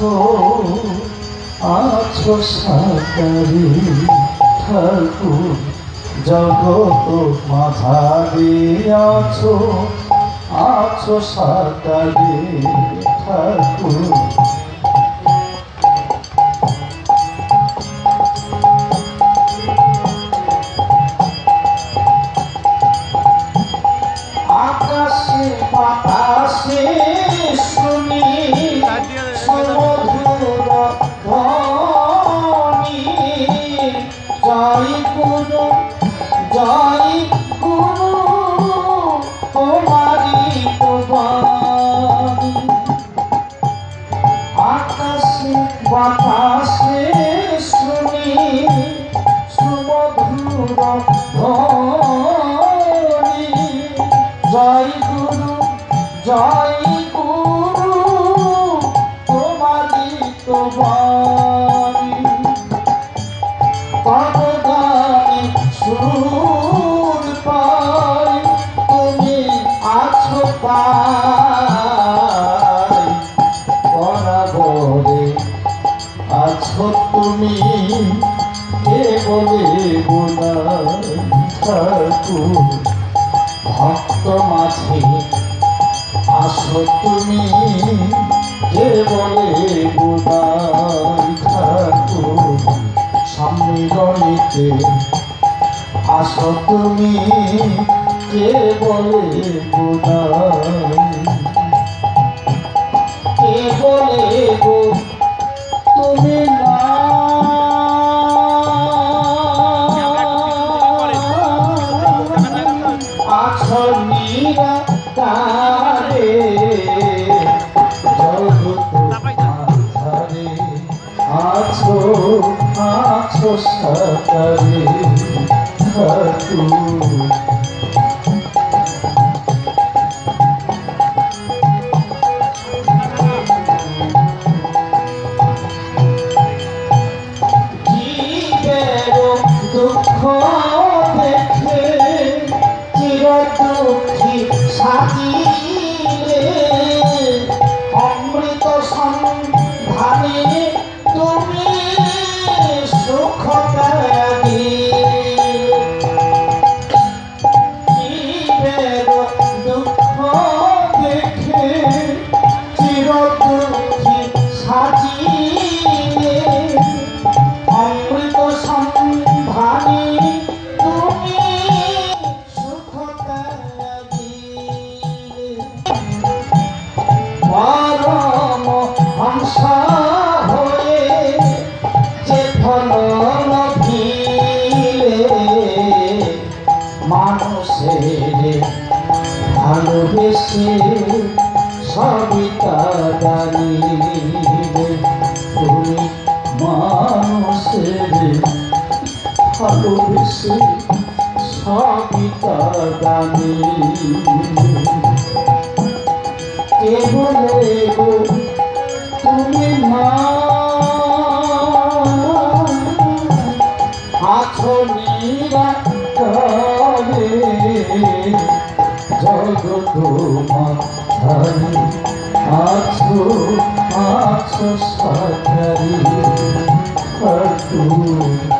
আছো আছো সাকারি ঠাকুর জগত মাঝারি আছো আছো সাকারি ঠাকুর আকাশে বাতাসে শুনি। জয় গুরু তোমারি তোমারি পদগানে সুর পাই তুমি আছো পাই বরাবরে আছো তুমি কে বলে ঠাকুর। ভক্ত মাঝে আসো তুমি কে বলে বোনাই ঠাকুর। সম্মিলনীতে আসো তুমি কে বলে বোনাই আছো ভালোবেসে সবিতা জানিলে কে বলে গো তুমি মা আছো নিরাকারে জগত মাথারি আছো আছো সাকারি ঠাকুর কি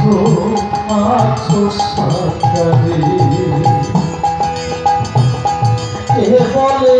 আছো আছো সাগরে কে বলে